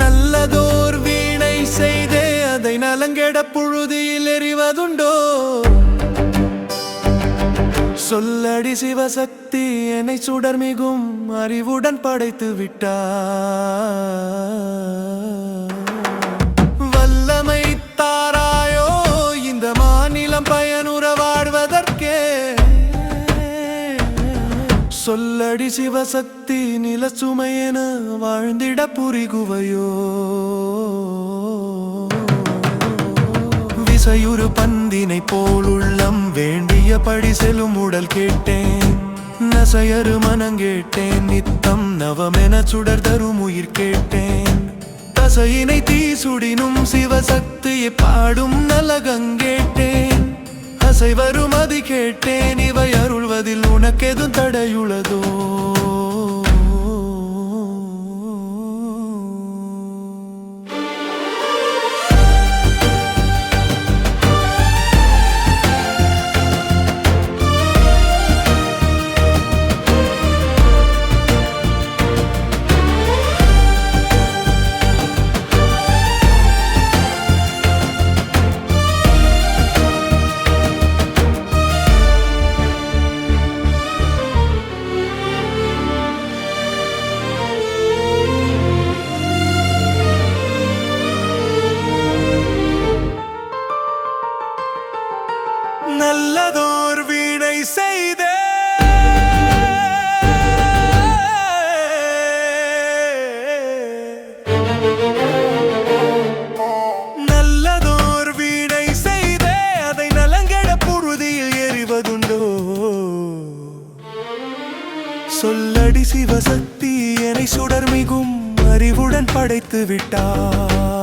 നല്ല நல்லதோர் வீணை செய்தே அதை நலங்கெட புழுதியில் எறிவதுண்டோ? சொல்லடி சிவசக்தி என்னை சுடர் மிகும் அறிவுடன் படைத்து விட்டார் சொல்லடி சிவசக்தி நில சுமையென வாழ்ந்திட புரிகுவையோ? விசையுறு பந்தினை போல் உள்ளம் வேண்டியபடி செல்லும் உடல் கேட்டேன். நசையறு மனங்கேட்டேன் நித்தம் நவமென சுடர் தரும் உயிர் கேட்டேன். தசையினை தீ சுடினும் சிவசக்தியை பாடும் நலகங்கேட்டேன் ஆசை வரும் அது கேட்டேன் இவை அருள்வதில் உனக்கெதும் தடையுள்ளதோ? நல்லதோர் வீணை செய்த. நல்லதோர் வீணை செய்த. அதை நலங்கட புழுதியில் எறிவதுண்டோ? சொல்லடி சிவசக்தி என்னை சுடர் மிகும் அறிவுடன் படைத்து விட்டார்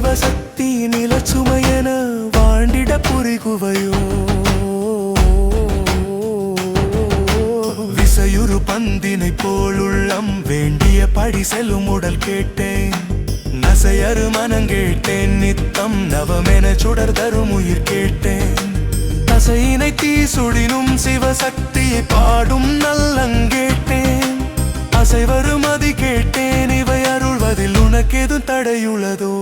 சிவசக்தி நிலச்சுமையென வாண்டிட புரிகுவையோ? விசையுறு பந்தினை போலுள்ளம் வேண்டிய படி செல்லும் உடல் கேட்டேன். நசையறு மனங்கேட்டேன் நித்தம் நவமென சுடர் தரும் உயிர் கேட்டேன். தசையினை தீ சுடினும் சிவசக்தியை பாடும் நல்லங்கேட்டேன் அசைவர் உனக்கெதும் தடையுள்ளதோ?